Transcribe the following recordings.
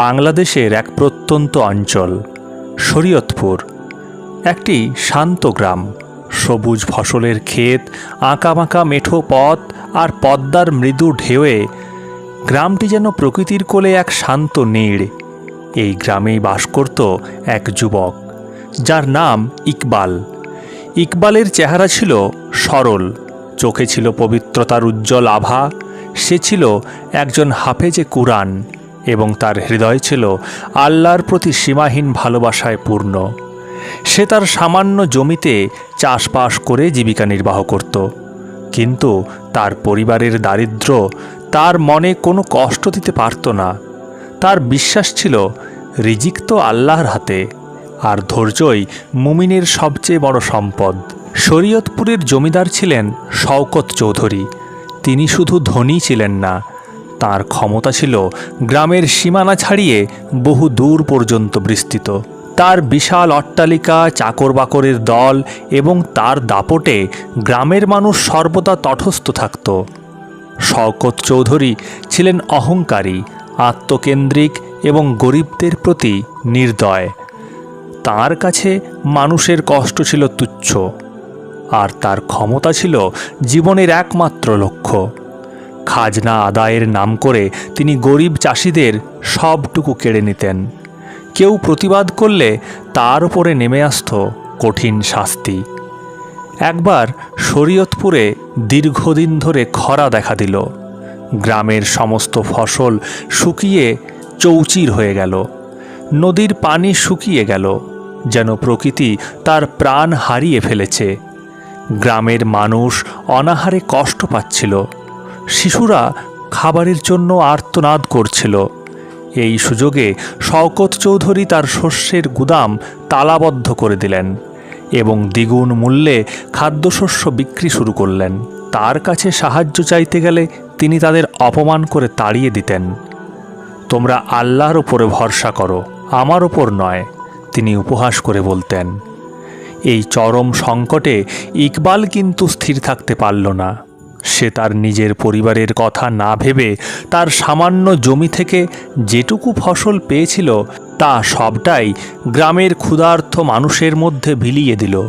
বাংলাদেশের এক প্রত্যন্ত অঞ্চল, শরীয়তপুর। একটি শান্ত গ্রাম, সবুজ ফসলের ক্ষেত আঁকাবাঁকা মেঠো পথ আর পদ্মার মৃদু ঢেউয়ে গ্রামটি যেন প্রকৃতির কোলে এক শান্ত নীড়। এই গ্রামেই বাস করত এক যুবক, যার নাম ইকবাল। ইকবালের চেহারা ছিল সরল, চোখে ছিল পবিত্রতার উজ্জ্বল আভা, সে ছিল একজন হাফেজে কুরআন। এবং তার হৃদয় ছিল আল্লাহর প্রতি সীমাহীন ভালোবাসায় পূর্ণ। সে তার সামান্য জমিতে চাষবাস করে জীবিকা নির্বাহ করত। কিন্তু তার পরিবারের দারিদ্র তার মনে কোনো কষ্ট দিতে পারত না। তার বিশ্বাস ছিল, রিজিক তো আল্লাহর হাতে, আর ধৈর্যই মুমিনের সবচেয়ে বড় সম্পদ। শরীয়তপুরের জমিদার ছিলেন শওকত চৌধুরী। তিনি শুধু ধনী ছিলেন না তার ক্ষমতা ছিল গ্রামের সীমানা ছাড়িয়ে বহু দূর পর্যন্ত বিস্তৃত। তার বিশাল অট্টালিকা চাকর বাকরের দল এবং তার দাপটে গ্রামের মানুষ সর্বদা তটস্থ থাকত। শওকত চৌধুরী ছিলেন অহংকারী, আত্মকেন্দ্রিক এবং গরিবদের প্রতি নির্দয়। তার কাছে মানুষের কষ্ট ছিল তুচ্ছ, আর তার ক্ষমতা ছিল জীবনের একমাত্র লক্ষ্য। খাজনা আদায়ের নাম করে তিনি গরিব চাষিদের সবটুকু কেড়ে নিতেন। কেউ প্রতিবাদ করলে তার উপরে নেমে আসত কঠিন শাস্তি। একবার শরীয়তপুরে দীর্ঘদিন ধরে খরা দেখা দিল। গ্রামের সমস্ত ফসল শুকিয়ে চৌচির হয়ে গেল। নদীর পানি শুকিয়ে গেল, যেন প্রকৃতি তার প্রাণ হারিয়ে ফেলেছে। গ্রামের মানুষ অনাহারে কষ্ট পাচ্ছিল। শিশুরা খাবারের জন্য আর্তনাদ করছিল। এই সুযোগে শওকত চৌধুরী তার শস্যের গুদাম তালাবদ্ধ করে দিলেন এবং দ্বিগুণ মূল্যে খাদ্যশস্য বিক্রি শুরু করলেন। তার কাছে সাহায্য চাইতে গেলে তিনি তাদের অপমান করে তাড়িয়ে দিতেন। তোমরা আল্লাহর ওপরে ভরসা করো, আমার ওপর নয়, তিনি উপহাস করে বলতেন। এই চরম সংকটে ইকবাল কিন্তু স্থির থাকতে পারল না। সে তার নিজের পরিবারের কথা না ভেবে তার সামান্য জমি থেকে যেটুকু ফসল পেয়েছিল, তা সবটাই গ্রামের ক্ষুধার্থ মানুষের মধ্যে বিলিয়ে দিল।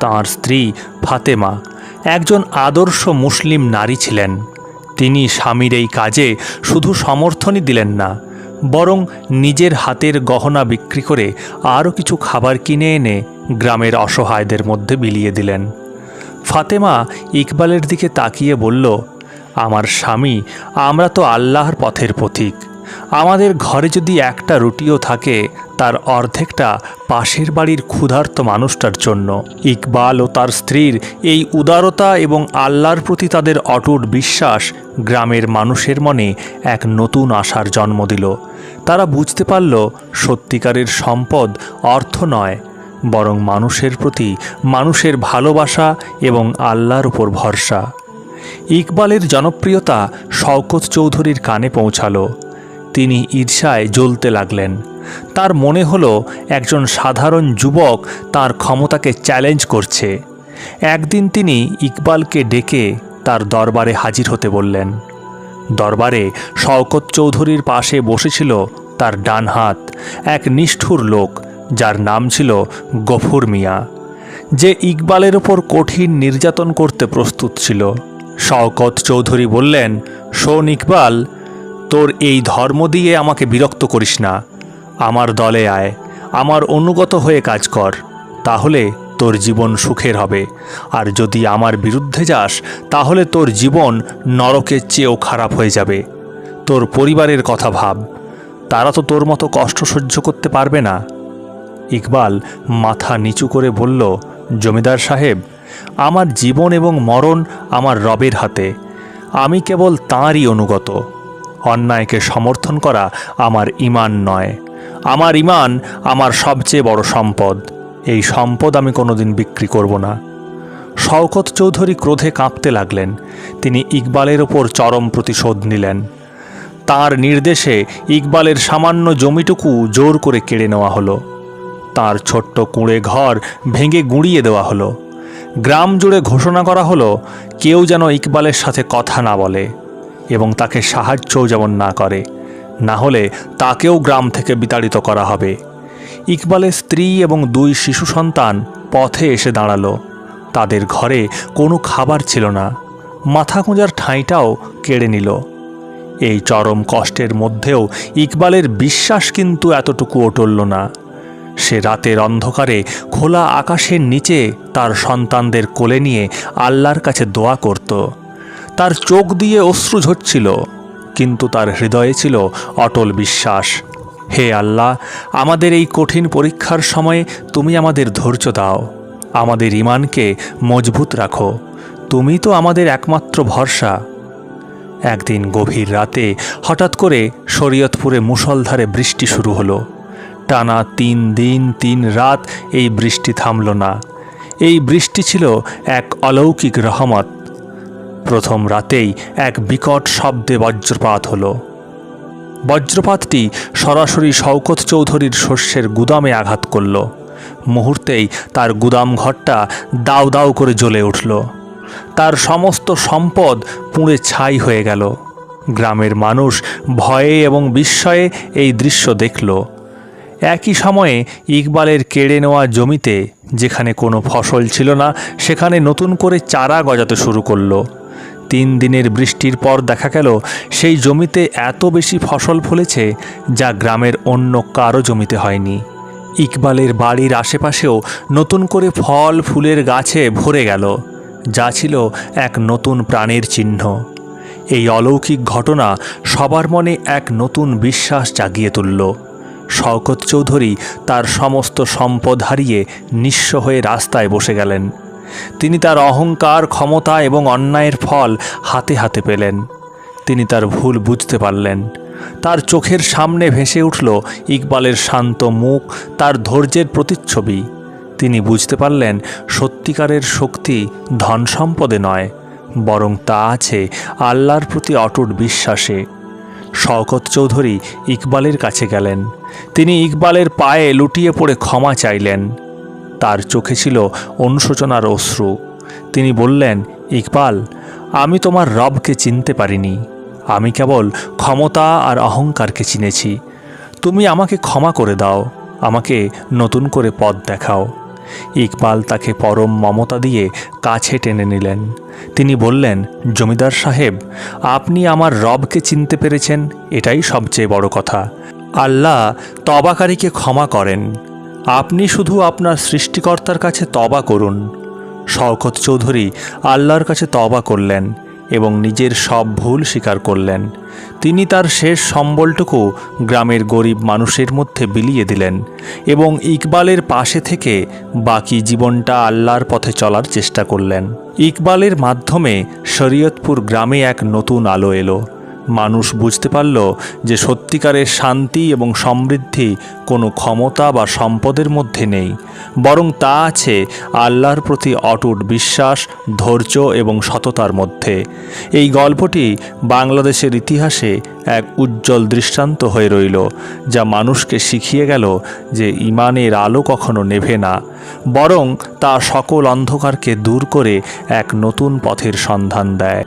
তাঁর স্ত্রী ফাতেমা একজন আদর্শ মুসলিম নারী ছিলেন। তিনি স্বামীর এই কাজে শুধু সমর্থনই দিলেন না, বরং নিজের হাতের গহনা বিক্রি করে আরও কিছু খাবার কিনে এনে গ্রামের অসহায়দের মধ্যে বিলিয়ে দিলেন। ফাতেমা ইকবালের দিকে তাকিয়ে বলল, আমার স্বামী, আমরা তো আল্লাহর পথের পথিক আমাদের ঘরে যদি একটা রুটিও থাকে, তার অর্ধেকটা পাশের বাড়ির ক্ষুধার্ত মানুষটার জন্য। ইকবাল ও তার স্ত্রীর এই উদারতা এবং আল্লাহর প্রতি তাদের অটুট বিশ্বাস গ্রামের মানুষের মনে এক নতুন আশার জন্ম দিল। তারা বুঝতে পারল, সত্যিকারের সম্পদ অর্থ নয় বরং মানুষের প্রতি মানুষের ভালোবাসা এবং আল্লাহর উপর ভরসা। ইকবালের জনপ্রিয়তা শওকত চৌধুরীর কানে পৌঁছালো। তিনি ঈর্ষায় জ্বলতে লাগলেন। তার মনে হলো একজন সাধারণ যুবক তার ক্ষমতাকে চ্যালেঞ্জ করছে। একদিন তিনি ইকবালকে ডেকে তার দরবারে হাজির হতে বললেন। দরবারে শওকত চৌধুরীর পাশে বসেছিল তার ডান হাত, এক নিষ্ঠুর লোক। যার নাম ছিল গফুর মিয়া, যে ইকবালের ওপর কঠিন নির্যাতন করতে প্রস্তুত ছিল। শওকত চৌধুরী বললেন, শোন ইকবাল, তোর এই ধর্ম দিয়ে আমাকে বিরক্ত করিস না। আমার দলে আয়, আমার অনুগত হয়ে কাজ কর, তাহলে তোর জীবন সুখের হবে। আর যদি আমার বিরুদ্ধে যাস, তাহলে তোর জীবন নরকের চেয়েও খারাপ হয়ে যাবে। তোর পরিবারের কথা ভাব, তারা তো তোর মতো কষ্ট সহ্য করতে পারবে না। ইকবাল মাথা নিচু করে বলল, জমিদার সাহেব, আমার জীবন এবং মরণ আমার রবের হাতে। আমি কেবল তাঁরই অনুগত। অন্যায়কে সমর্থন করা আমার ইমান নয়। আমার ইমান আমার সবচেয়ে বড় সম্পদ। এই সম্পদ আমি কোনোদিন বিক্রি করব না। শওকত চৌধুরী ক্রোধে কাঁপতে লাগলেন। তিনি ইকবালের ওপর চরম প্রতিশোধ নিলেন। তার নির্দেশে ইকবালের সামান্য জমিটুকু জোর করে কেড়ে নেওয়া হলো। তার ছোট্ট কুঁড়ে ঘর ভেঙে গুঁড়িয়ে দেওয়া হলো। গ্রাম জুড়ে ঘোষণা করা হলো, কেউ যেন ইকবালের সাথে কথা না বলে এবং তাকে সাহায্যও যেমন না করে, না হলে তাকেও গ্রাম থেকে বিতাড়িত করা হবে। ইকবালের স্ত্রী এবং দুই শিশু সন্তান পথে এসে দাঁড়াল। তাদের ঘরে কোনো খাবার ছিল না। মাথা গোঁজার ঠাঁইটাও কেড়ে নিল। এই চরম কষ্টের মধ্যেও ইকবালের বিশ্বাস কিন্তু এতটুকু অটলল না। সে রাতের অন্ধকারে খোলা আকাশের নিচে তার সন্তানদের কোলে নিয়ে আল্লাহর কাছে দোয়া করত। তার চোখ দিয়ে অশ্রু ঝরছিল, কিন্তু তার হৃদয়ে ছিল অটল বিশ্বাস। হে আল্লাহ, আমাদের এই কঠিন পরীক্ষার সময়ে তুমি আমাদের ধৈর্য দাও। আমাদের ইমানকে মজবুত রাখো। তুমি তো আমাদের একমাত্র ভরসা। একদিন গভীর রাতে হঠাৎ করে শরীয়তপুরে মুষলধারে বৃষ্টি শুরু হলো। টানা তিন দিন, তিন রাত এই বৃষ্টি থামল না। এই বৃষ্টি ছিল এক অলৌকিক রহমত। প্রথম রাতেই এক বিকট শব্দে বজ্রপাত হলো। বজ্রপাতটি সরাসরি শওকত চৌধুরীর শস্যের গুদামে আঘাত করল। মুহূর্তেই তার গুদাম ঘরটা দাউ দাউ করে জ্বলে উঠল। তার সমস্ত সম্পদ পুড়ে ছাই হয়ে গেল। গ্রামের মানুষ ভয়ে এবং বিস্ময়ে এই দৃশ্য দেখল। একই সময়ে ইকবালের কেড়ে নেওয়া জমিতে, যেখানে কোনো ফসল ছিল না, সেখানে নতুন করে চারা গজাতে শুরু করল। তিন দিনের বৃষ্টির পর দেখা গেল, সেই জমিতে এত বেশি ফসল ফলেছে যা গ্রামের অন্য কারও জমিতে হয়নি। ইকবালের বাড়ির আশেপাশেও নতুন করে ফল, ফুলের গাছে ভরে গেল, যা ছিল এক নতুন প্রাণের চিহ্ন। এই অলৌকিক ঘটনা সবার মনে এক নতুন বিশ্বাস জাগিয়ে তুলল। শওকত চৌধুরী তার সমস্ত সম্পদ হারিয়ে নিঃস্ব হয়ে রাস্তায় বসে গেলেন। তিনি তার অহংকার, ক্ষমতা এবং অন্যায়ের ফল হাতে হাতে পেলেন। তিনি তার ভুল বুঝতে পারলেন। তার চোখের সামনে ভেসে উঠল ইকবালের শান্ত মুখ, তার ধৈর্যের প্রতিচ্ছবি। তিনি বুঝতে পারলেন, সত্যিকারের শক্তি ধন সম্পদে নয়, বরং তা আছে আল্লাহর প্রতি অটুট বিশ্বাসে। শওকত চৌধুরী ইকবালের কাছে গেলেন। তিনি ইকবালের পায়ে লুটিয়ে পড়ে ক্ষমা চাইলেন। তার চোখে ছিল অনুশোচনার অশ্রু। তিনি বললেন, ইকবাল, আমি তোমার রবকে চিনতে পারিনি। আমি কেবল ক্ষমতা আর অহংকারকে চিনেছি। তুমি আমাকে ক্ষমা করে দাও। আমাকে নতুন করে পথ দেখাও। ইকবাল তাকে পরম মমতা দিয়ে কাছে টেনে নিলেন। তিনি বললেন, জমিদার সাহেব, আপনি আমার রবকে চিনতে পেরেছেন, এটাই সবচেয়ে বড় কথা। আল্লাহ তবাকারীকে ক্ষমা করেন। আপনি শুধু আপনার সৃষ্টিকর্তার কাছে তবা করুন। শওকত চৌধুরী আল্লাহর কাছে তবা করলেন। এবং নিজের সব ভুল স্বীকার করলেন। তিনি তার শেষ সম্বলটুকু গ্রামের গরিব মানুষের মধ্যে বিলিয়ে দিলেন এবং ইকবালের পাশে থেকে বাকি জীবনটা আল্লাহর পথে চলার চেষ্টা করলেন। ইকবালের মাধ্যমে শরীয়তপুর গ্রামে এক নতুন আলো এলো। মানুষ বুঝতে পারল যে সত্যিকারের শান্তি এবং সমৃদ্ধি কোনো ক্ষমতা বা সম্পদের মধ্যে নেই, বরং তা আছে আল্লাহর প্রতি অটুট বিশ্বাস, ধৈর্য এবং সততার মধ্যে। এই গল্পটি বাংলাদেশের ইতিহাসে এক উজ্জ্বল দৃষ্টান্ত হয়ে রইল, যা মানুষকে শিখিয়ে গেল যে ইমানের আলো কখনো নেভে না, বরং তা সকল অন্ধকারকে দূর করে এক নতুন পথের সন্ধান দেয়।